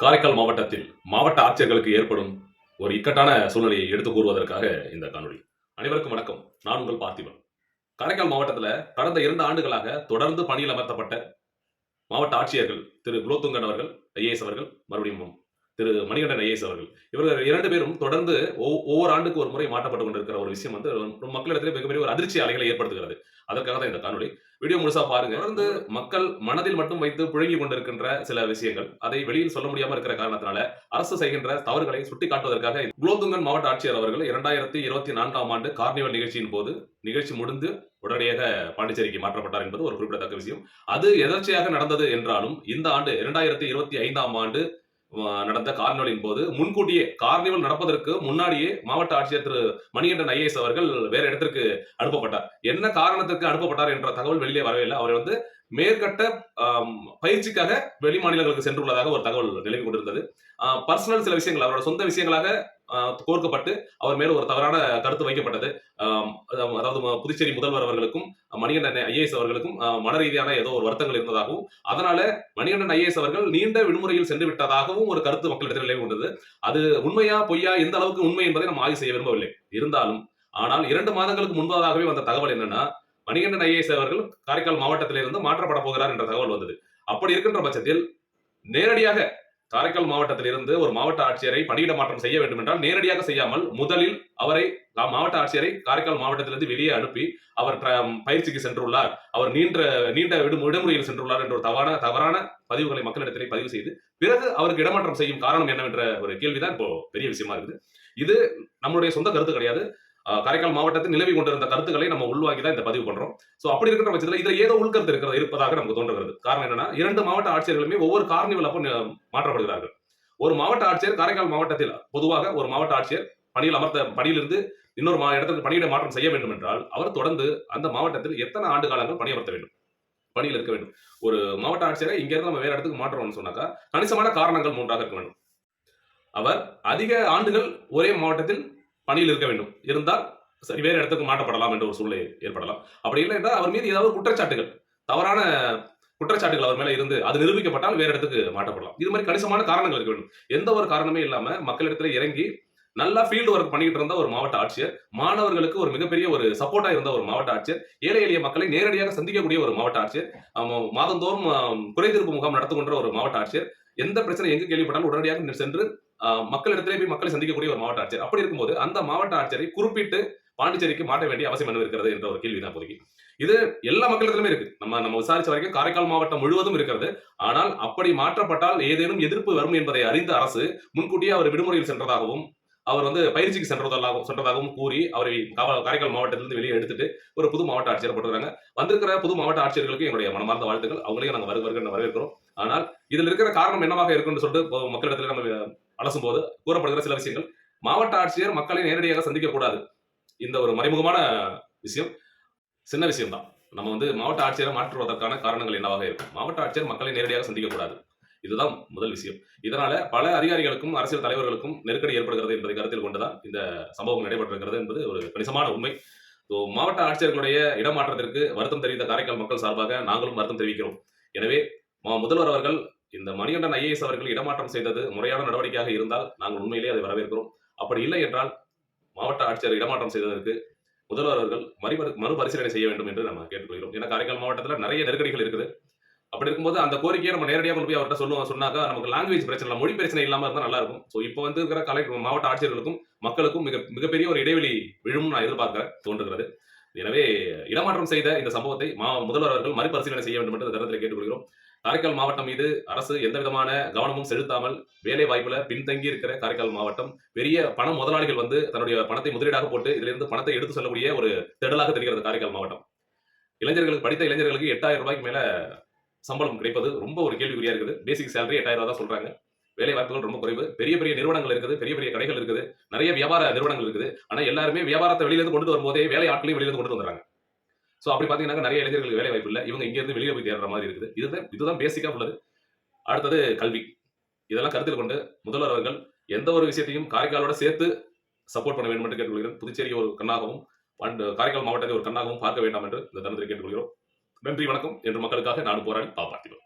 காரைக்கால் மாவட்டத்தில் மாவட்ட ஆட்சியர்களுக்கு ஏற்படும் ஒரு இக்கட்டான சூழ்நிலையை எடுத்து கூறுவதற்காக இந்த காணொளி. அனைவருக்கும் வணக்கம். நான் உங்கள் பார்த்திபன். காரைக்கால் மாவட்டத்தில் கடந்த இரண்டு ஆண்டுகளாக தொடர்ந்து பணியில் அமர்த்தப்பட்ட மாவட்ட ஆட்சியர்கள் திரு குலோத்துங்கன் அவர்கள் ஐஏஎஸ் அவர்கள் மறுபடியும் திரு மணிகண்டன் ஐஏஎஸ் அவர்கள் இவர்கள் இரண்டு பேரும் தொடர்ந்து ஒவ்வொரு ஆண்டுக்கு ஒரு முறை மாற்றப்பட்டு கொண்டிருக்கிற ஒரு விஷயம் வந்து ஒரு மக்களிடத்தில் மிகப்பெரிய ஒரு அதிர்ச்சி அலைகளை ஏற்படுத்துகிறது. அதற்காக தான் இந்த காணொளி. வீடியோ முழுசா பாருங்க. தொடர்ந்து மக்கள் மனதில் மட்டும் வைத்து புழங்கி கொண்டிருக்கின்ற சில விஷயங்கள். அதை வெளியில் சொல்ல முடியாம இருக்கிற காரணத்தினால அரசு செய்கின்ற தவறுகளை சுட்டி காட்டுவதற்காக குலோத்துங்கன் மாவட்ட ஆட்சியர் அவர்கள் இரண்டாயிரத்தி இருபத்தி நான்காம் ஆண்டு கார்னிவல் நிகழ்ச்சியின் போது நிகழ்ச்சி முடிந்து உடனடியாக பாண்டிச்சேரிக்கு மாற்றப்பட்டார் என்பது ஒரு குறிப்பிடத்தக்க விஷயம். அது எதர்ச்சியாக நடந்தது என்றாலும் இந்த ஆண்டு இரண்டாயிரத்தி இருபத்தி ஐந்தாம் ஆண்டு நடந்த கார்னிவலின் போது முன்கூட்டியே கார்னிவல் நடப்பதற்கு முன்னாடியே மாவட்ட ஆட்சியர் திரு மணிகண்டன் ஐஏஎஸ் அவர்கள் வேற இடத்திற்கு அனுப்பப்பட்டார். என்ன காரணத்திற்கு அனுப்பப்பட்டார் என்ற தகவல் வெளியே வரவே இல்லை. அவர் வந்து மேற்கட்ட பயிற்சிக்காக வெளி மாநிலங்களுக்கு சென்றுள்ளதாக ஒரு தகவல் நிலவி கொண்டிருந்தது. பர்சனல் சில விஷயங்கள் அவரோட சொந்த விஷயங்களாக கோர்க்கப்பட்டு அவர் மேல ஒரு தவறான கருத்து வைக்கப்பட்டது. அதாவது புதுச்சேரி முதல்வர் அவர்களுக்கும் மணிகண்டன் ஐஏஎஸ் அவர்களுக்கும் மன ரீதியான ஏதோ ஒரு வருத்தங்கள் இருந்ததாகவும் அதனால மணிகண்டன் ஐஏஎஸ் அவர்கள் நீண்ட விடுமுறையில் சென்று விட்டதாகவும் ஒரு கருத்து மக்களிடத்தில் நிலவி கொண்டது. அது உண்மையா பொய்யா எந்த அளவுக்கு உண்மை என்பதை நம்ம ஆய்வு செய்ய விரும்பவில்லை. இருந்தாலும் ஆனால் இரண்டு மாதங்களுக்கு முன்பதாகவே வந்த தகவல் என்னன்னா மணிகண்டன் ஐஏஎஸ் அவர்கள் காரைக்கால் மாவட்டத்திலிருந்து மாற்றப்பட போகிறார் என்ற தகவல் வந்தது. அப்படி இருக்கின்ற பட்சத்தில் நேரடியாக காரைக்கால் மாவட்டத்திலிருந்து ஒரு மாவட்ட ஆட்சியரை பணியிட மாற்றம் செய்ய வேண்டும் என்றால் நேரடியாக செய்யாமல் முதலில் அவரை மாவட்ட ஆட்சியரை காரைக்கால் மாவட்டத்திலிருந்து வெளியே அனுப்பி அவர் பயிற்சிக்கு சென்றுள்ளார். அவர் நீண்ட நீண்ட விடு விடுமுறையில் சென்றுள்ளார் என்ற ஒரு தவறான தவறான பதிவுகளை மக்களிடத்திலே பதிவு செய்து பிறகு அவருக்கு இடமாற்றம் செய்யும் காரணம் என்னவென்ற ஒரு கேள்விதான் இப்போ பெரிய விஷயமா இருக்குது. இது நம்மளுடைய சொந்த கருத்து கிடையாது. காரைக்கால் மாவட்டத்தில் நிலவி கொண்டிருந்த கருத்துக்களை நம்ம உள்வாங்கி தான் இந்த பதிவு பண்றோம். சோ அப்படி இருக்கிற பட்சத்தில் இதுல ஏதோ உள்கருத்து இருக்கிறது இருப்பதாக நமக்கு தோன்றுகிறது. காரணம் என்னன்னா இரண்டு மாவட்ட ஆட்சியர்களுமே ஒவ்வொரு கார்னிவல் அப்போ மாற்றப்படுகிறார்கள். ஒரு மாவட்ட ஆட்சியர் காரைக்கால் மாவட்டத்தில் பொதுவாக ஒரு மாவட்ட ஆட்சியர் பணியில் அமர்த்த பணியிலிருந்து இன்னொரு மா இடத்துக்கு பணியிட மாற்றம் செய்ய வேண்டும் என்றால் அவர் தொடர்ந்து அந்த மாவட்டத்தில் எத்தனை ஆண்டு காலங்கள் பணியமர்த்த வேண்டும்? பணியில் இருக்க வேண்டும். ஒரு மாவட்ட ஆட்சியரை இங்கிருந்து நம்ம வேற இடத்துக்கு மாற்றணும்னு சொன்னாக்கா கணிசமான காரணங்கள் மூன்றாக இருக்க வேண்டும். அவர் அதிக ஆண்டுகள் ஒரே மாவட்டத்தில் பணியில் இருக்க வேண்டும். இருந்தால் சரி வேறு இடத்துக்கு மாட்டப்படலாம் என்ற ஒரு சூழ்நிலை ஏற்படலாம். அப்படி இல்லை என்றால் அவர் மீது ஏதாவது குற்றச்சாட்டுகள் தவறான குற்றச்சாட்டுகள் அவர் மேல இருந்து அது நிரூபிக்கப்பட்டால் வேறு இடத்துக்கு மாட்டப்படலாம் இது மாதிரி கணிசமான காரணங்கள் இருக்க வேண்டும். எந்த ஒரு காரணமே இல்லாம மக்களிடத்துல இறங்கி நல்லா ஃபீல்டு ஒர்க் பண்ணிட்டு இருந்த ஒரு மாவட்ட ஆட்சியர் மாணவர்களுக்கு ஒரு மிகப்பெரிய ஒரு சப்போர்ட்டா இருந்த ஒரு மாவட்ட ஆட்சியர் ஏழை எளிய மக்களை நேரடியாக சந்திக்கக்கூடிய ஒரு மாவட்ட ஆட்சியர் மாதந்தோறும் குறைதீர்ப்பு முகாம் நடத்துகின்ற ஒரு மாவட்ட ஆட்சியர் எந்த பிரச்சனை எங்கு கேள்விப்பட்டாலும் உடனடியாக சென்று மக்களிடத்திலே போய் மக்களை சந்திக்கக்கூடிய ஒரு மாவட்ட ஆட்சியர். அப்படி இருக்கும்போது அந்த மாவட்ட ஆட்சியரை குறிப்பிட்டு பாண்டிச்சேரிக்கு மாற்ற வேண்டிய அவசியம் என்ன இருக்கிறது என்ற ஒரு கேள்வி தான் இப்போதைக்கு. இது எல்லா மக்களிடத்திலுமே இருக்கு. நம்ம நம்ம விசாரிச்ச வரைக்கும் காரைக்கால் மாவட்டம் முழுவதும் இருக்கிறது. ஆனால் அப்படி மாற்றப்பட்டால் ஏதேனும் எதிர்ப்பு வரும் என்பதை அறிந்த அரசு முன்கூட்டியே அவர் விடுமுறையில் சென்றதாகவும் அவர் வந்து பயிற்சிக்கு சென்றதாகவும் சென்றதாகவும் கூறி அவரை காரைக்கால் மாவட்டத்திலிருந்து வெளியே எடுத்துட்டு ஒரு புது மாவட்ட ஆட்சியர் போட்டுருக்காங்க. வந்திருக்கிற புது மாவட்ட ஆட்சியர்களுக்கு என்னுடைய மனமார்ந்த வாழ்த்துக்கள். அவங்களையும் நாங்கள் வருக வரவேற்கிறோம். ஆனால் இதில் இருக்கிற காரணம் என்னவாக இருக்குன்னு சொல்லிட்டு இப்போ மக்களிடத்தில் நம்ம அலசும் போது கூறப்படுகிற சில விஷயங்கள் மாவட்ட ஆட்சியர் மக்களை நேரடியாக சந்திக்க கூடாது. இந்த ஒரு மறைமுகமான விஷயம். சின்ன விஷயம்தான். நம்ம வந்து மாவட்ட ஆட்சியரை மாற்றுவதற்கான காரணங்கள் என்னவாக இருக்கும்? மாவட்ட ஆட்சியர் மக்களை நேரடியாக சந்திக்க கூடாது. இதுதான் முதல் விஷயம். இதனால பல அதிகாரிகளுக்கும் அரசியல் தலைவர்களுக்கும் நெருக்கடி ஏற்படுகிறது என்பதை கருத்தில் கொண்டுதான் இந்த சம்பவம் நடைபெற்றிருக்கிறது என்பது ஒரு கணிசமான உண்மை. ஸோ மாவட்ட ஆட்சியர்களுடைய இடமாற்றத்திற்கு வருத்தம் தெரிவித்த காரைக்கால் மக்கள் சார்பாக நாங்களும் வருத்தம் தெரிவிக்கிறோம். எனவே மா- முதல்வர் அவர்கள் இந்த மணிகண்டன் ஐஏஎஸ் அவர்கள் இடமாற்றம் செய்தது முறையான நடவடிக்கையாக இருந்தால் நாங்கள் உண்மையிலேயே அதை வரவேற்கிறோம். அப்படி இல்லை என்றால் மாவட்ட ஆட்சியர் இடமாற்றம் செய்ததற்கு முதல்வர் அவர்கள் மறுபரி மறுபரிசீலனை செய்ய வேண்டும் என்று நம்ம கேட்டுக்கொள்கிறோம். ஏன்னா காரைக்கால் மாவட்டத்தில் நிறைய நெருக்கடிகள் இருக்குது. அப்படி இருக்கும்போது அந்த கோரிக்கையை நம்ம நேரடியாக கொண்டு போய் அவர்கிட்ட சொல்லுவோம் சொன்னாக்கா நமக்கு லாங்குவேஜ் பிரச்சனை இல்லை மொழி பிரச்சனை இல்லாமல் இருந்தால் நல்லா இருக்கும். ஸோ இப்போ வந்து இருக்கிற கலை மாவட்ட ஆட்சியர்களுக்கும் மக்களுக்கும் மிக மிகப்பெரிய ஒரு இடைவெளி விழும் நான் எதிர்பார்க்க தோன்றுகிறது. எனவே இடமாற்றம் செய்த இந்த சம்பவத்தை மா முதல்வர் அவர்கள் மறுபரிசீலனை செய்ய வேண்டும் என்று இந்த தருணத்தில் கேட்டுக்கொள்கிறோம். காரைக்கால் மாவட்டம் மீது அரசு எந்த விதமான கவனமும் செலுத்தாமல் வேலை வாய்ப்புல பின்தங்கி இருக்கிற காரைக்கால் மாவட்டம் பெரிய பண முதலாளிகள் வந்து தன்னுடைய பணத்தை முதலீடாக போட்டு இதிலிருந்து பணத்தை எடுத்து செல்லக்கூடிய ஒரு திடலாக தெரிகிறது காரைக்கால் மாவட்டம். இளைஞர்களுக்கு படித்த இளைஞர்களுக்கு எட்டாயிரம் ரூபாய்க்கு மேல சம்பளம் கிடைப்பது ரொம்ப ஒரு கேள்விக்குறியா இருக்குது. பேசிக் சேலரி எட்டாயிரம் ரூபாய் தான் சொல்றாங்க. வேலை வாய்ப்புகள் ரொம்ப குறைவு. பெரிய பெரிய நிறுவனங்கள் இருக்குது பெரிய பெரிய கடைகள் இருக்குது நிறைய வியாபார நிறுவனங்கள் இருக்குது. ஆனா எல்லாருமே வியாபாரத்தை வெளியிலிருந்து கொண்டு வரும்போதே வேலை ஆட்களையும் வெளியிலிருந்து கொண்டு வந்துறாங்க ஸோ அப்படி பார்த்தீங்கன்னா நிறைய இளைஞர்களுக்கு வேலை வாய்ப்பு இல்லை. இவங்க இங்கேருந்து இருந்து போய் தேடுற மாதிரி இருக்குது. இதுதான் இதுதான் பேசிக்காக உள்ளது. அடுத்தது கல்வி. இதெல்லாம் கருத்தில் கொண்டு முதல்வர் அவர்கள் எந்த ஒரு விஷயத்தையும் காரைக்காலோட சேர்த்து சப்போர்ட் பண்ண வேண்டும் என்று கேட்டுக்கொள்கிறேன். புதுச்சேரி ஒரு கண்ணாகவும் அண்ட் காரைக்கால் மாவட்டத்தை ஒரு கண்ணாகவும் பார்க்க வேண்டாம் என்று இந்த தருணத்தில் கேட்டுக்கொள்கிறோம். நன்றி வணக்கம். என்று மக்களுக்காக நான் போராடி பாப்பாட்டினோம்